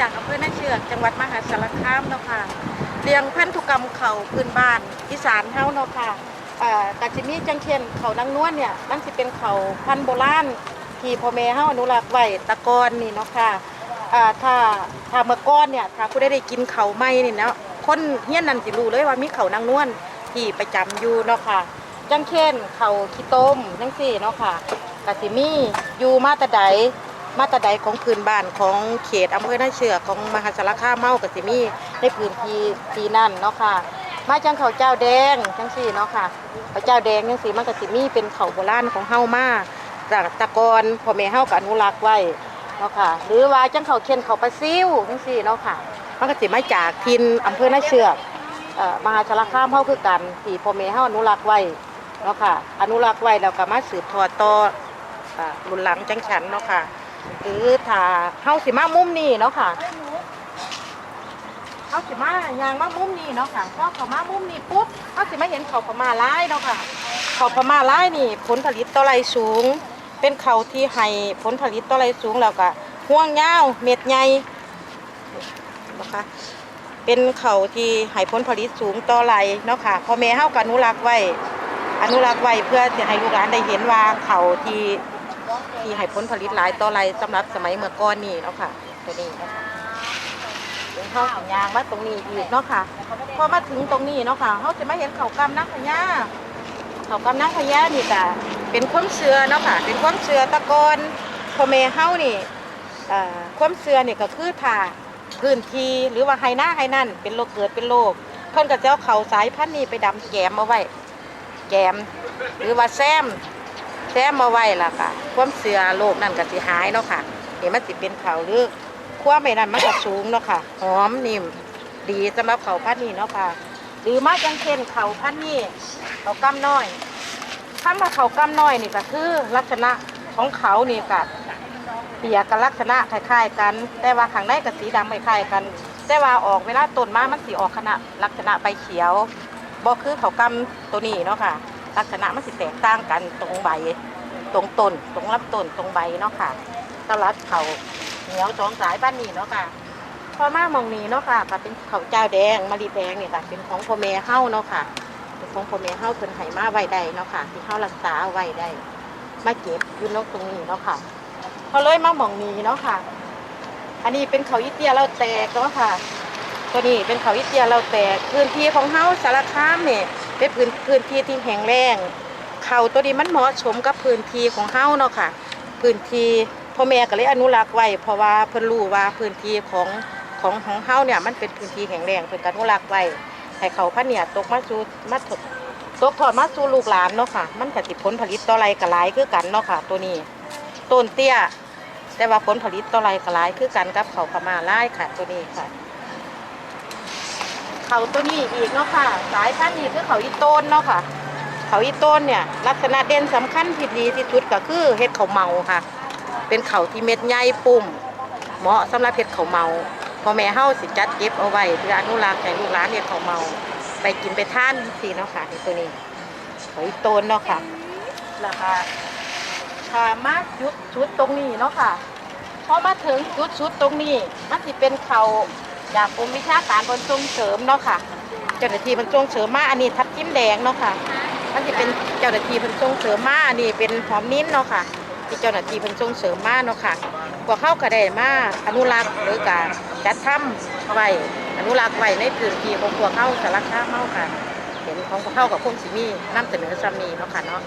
จากอำเภอนาเชือกจังหวัดมหาสารคามเนาะค่ะเรียงพันธุกรรมเขาพื้นบ้านอีสานเฮาเนาะค่ะเอ่อกาจิมีจังเช่นเขานางนวลเนี่ยมันสิเป็นเขาพันโบราณที่พ่อแม่เฮาอนุรักษ์ไว้ตะกอนนี่เนาะค่ะอ่าถ้าถ้าเมื่อก่อนเนี่ยถ้าผู้ใดได้กินเขาไม้นี่เนาะคนเฮียนนั่นสิรู้เลยว่ามีเขานางนวลที่ประจำอยู่เนาะค่ะจังเช่นเขาขี้ต้มจังซี่เนาะค่ะกะสิมีอยู่มาตะใด มาตะใดของพื้นบ้านของเขตอำเภอหน้าเชือกของมหาสารคามเมากะสิมีในพื้นที่ที่นั่นเนาะค่ะ มาจังเขาเจ้าแดงจังซี่เนาะค่ะเขาเจ้าแดงจังซี่มันกะสิมีเป็นเขาโบราณของเฮามาจากตะกอนพ่อแม่เฮาก็อนุรักษ์ไว้เนาะค่ะ หรือว่าจังเขาเค็นเขาปลาซิวจังซี่เนาะค่ะมันก็สิมาจากทินอำเภอหน้าเชือกมหาสารคามเฮาคือกันที่พ่อแม่เฮาอนุรักษ์ไว้เนาะค่ะ อนุรักษ์ไว้แล้วก็มาสืบทอดต่อรุ่นหลังจังฉันเนาะค่ะ หรือถ้าเฮาสิมามุมนี้เนาะค่ะเฮาสิมายางมามุมนี้เนาะค่ะพอเขามามุมนี้ปุ๊บเฮาสิมาเห็นเขาพม่าหลายเนาะค่ะเขาพม่าหลายนี่ผลผลิตต่อไรสูง เป็นเขาที่ให้ผลผลิตต่อไรสูงแล้วก็ห่วงยาวเม็ดใหญ่นะคะเป็นเขาที่ให้ผลผลิตสูงต่อไรเนาะค่ะพ่อแม่เฮาก็อนุรักษ์ไว้ อนุรักษ์ไว้เพื่อจะให้ลูกหลานได้เห็นว่าเขาที่ ที่ให้ผลผลิตหลายต่อไรสำหรับสมัยเมื่อก่อนนี่เนาะค่ะ ตัวนี้เนาะค่ะเป็นข้าวสัญญางมาตรงนี้อีกเนาะค่ะพอมาถึงตรงนี้เนาะค่ะเขาจะมาเห็นเขากำนักพญาเขากำนักพญานี่ก็เป็นความเชื่อเนาะค่ะ เป็นความเชื่อตะกอนพ่อแม่เฮานี่เอ่อความเชื่อนี่ก็คือถ้าพื้นที่หรือว่าไฮหน้าไฮนั่นเป็นโรคเกิดเป็นโรคเพิ่นก็จะเอาเขาสายพันธุ์นี้ไปดำแกมเอาไว้ แกม หรือว่าแซม แซมมาไว้ล่ะค่ะ ความเสือโรคนั่นก็สิหายเนาะค่ะเดี๋ยวมันสิเป็นเขาหรือขั้วไม่นั่นมันก็สูงเนาะค่ะหอมนิ่มดีสำหรับเขาพันนี้เนาะค่ะ หรือมาจังเช่นเขาพันนี้เขากำน้อยคำว่าเขากำน้อยนี่ก็คือลักษณะของเขานี่ก็เปียกับลักษณะคล้ายๆกัน แต่ว่าข้างในกับสีดำคล้ายๆกัน แต่ว่าออกเวลาต้นมามันสีออกขนาดลักษณะใบเขียวบ่คือเขากำตัวนี้เนาะค่ะ ลักษณะมันสิแตกต่างกันตรงใบ ตรงต้นตรงลำต้นตรงใบเนาะค่ะสลัดเขาเหนียวสองสายบ้านนี้เนาะค่ะพอมามองนี้เนาะค่ะก็เป็นเขาเจ้าแดงมะลิแดงเนี่ยค่ะเป็นของพ่อแม่เฮาเนาะค่ะเป็นของพ่อแม่เฮาเพิ่นให้มาไว้ได้เนาะค่ะ ที่เฮารักษาไว้ได้มาเก็บอยู่เนกตรงนี้เนาะค่ะเขาเลยมาหมองนี้เนาะค่ะ อันนี้เป็นเขาอิเตียเราแตกเนาะค่ะ ตัวนี้เป็นเขาอิเตียเราแตกพื้นที่ของเฮาสารคามเนี่ย เป็นพื้นพื้นที่ที่แห้งแล้งเขาตัวนี้มันเหมาะสมกับพื้นที่ของเฮาเนาะค่ะ พื้นที่พ่อแม่ก็เลยอนุรักษ์ไว้เพราะว่าเพิ่นรู้ว่าพื้นที่ของของของเฮาเนี่ยมันเป็นพื้นที่แห้งแล้งเพิ่นก็อนุรักษ์ไว้ให้เขาพันเนี่ยตกมาสู่มาถดตกทอดมาสู่ลูกหลานเนาะค่ะ มันก็สิผลผลิตต่อไรก็หลายคือกันเนาะค่ะ ตัวนี้ต้นเตี้ย แต่ว่าผลผลิตต่อไรก็หลายคือกันกับเขาขาวมาณไล่ค่ะตัวนี้ค่ะ เขาตัวนี้อีกเนาะค่ะ สายพันธุ์นี้คือเขาอีโต้นเนาะค่ะ เขาอีโต้นเนี่ยลักษณะเด่นสำคัญที่ดีที่สุดก็คือเห็ดเขาเมาค่ะ เป็นเขาที่เม็ดใหญ่ปุ่ม เหมาะสำหรับเห็ดเขาเมาพ่อแม่เฮาสิจัดเก็บเอาไว้เพื่ออนุรักษ์ให้ลูกหลานเห็ดเขาเมา ไปกินไปท่านสิเนาะค่ะนี่ตัวนี้ เขาอีโต้นเนาะค่ะแล้วก็ค่ะมาจุดชุดตรงนี้เนาะค่ะพอมาถึงจุดชุดตรงนี้มันสิเป็นเขา จากกรมวิชาการบนส่งเสริมเนาะค่ะ เจ้าหน้าที่มันส่งเสริมมาอันนี้ทับทิมแดงเนาะค่ะมันจะเป็นเจ้าหน้าที่เพิ่นส่งเสริมมาอันนี้เป็นหอมนิ้นเนาะค่ะ ที่เจ้าหน้าที่เพิ่นส่งเสริมมาเนาะค่ะพวกเข้าก็ไดมาอนุรักษ์หรือการจัดทำไว้อนุรักษ์ไว้ในพื้นที่ของพวเข้าสารคามเฮาค่ะเห็นของพวเข้ากับคงสิมีนํเสนอซ้ำนี้เนาะค่ะเนาะ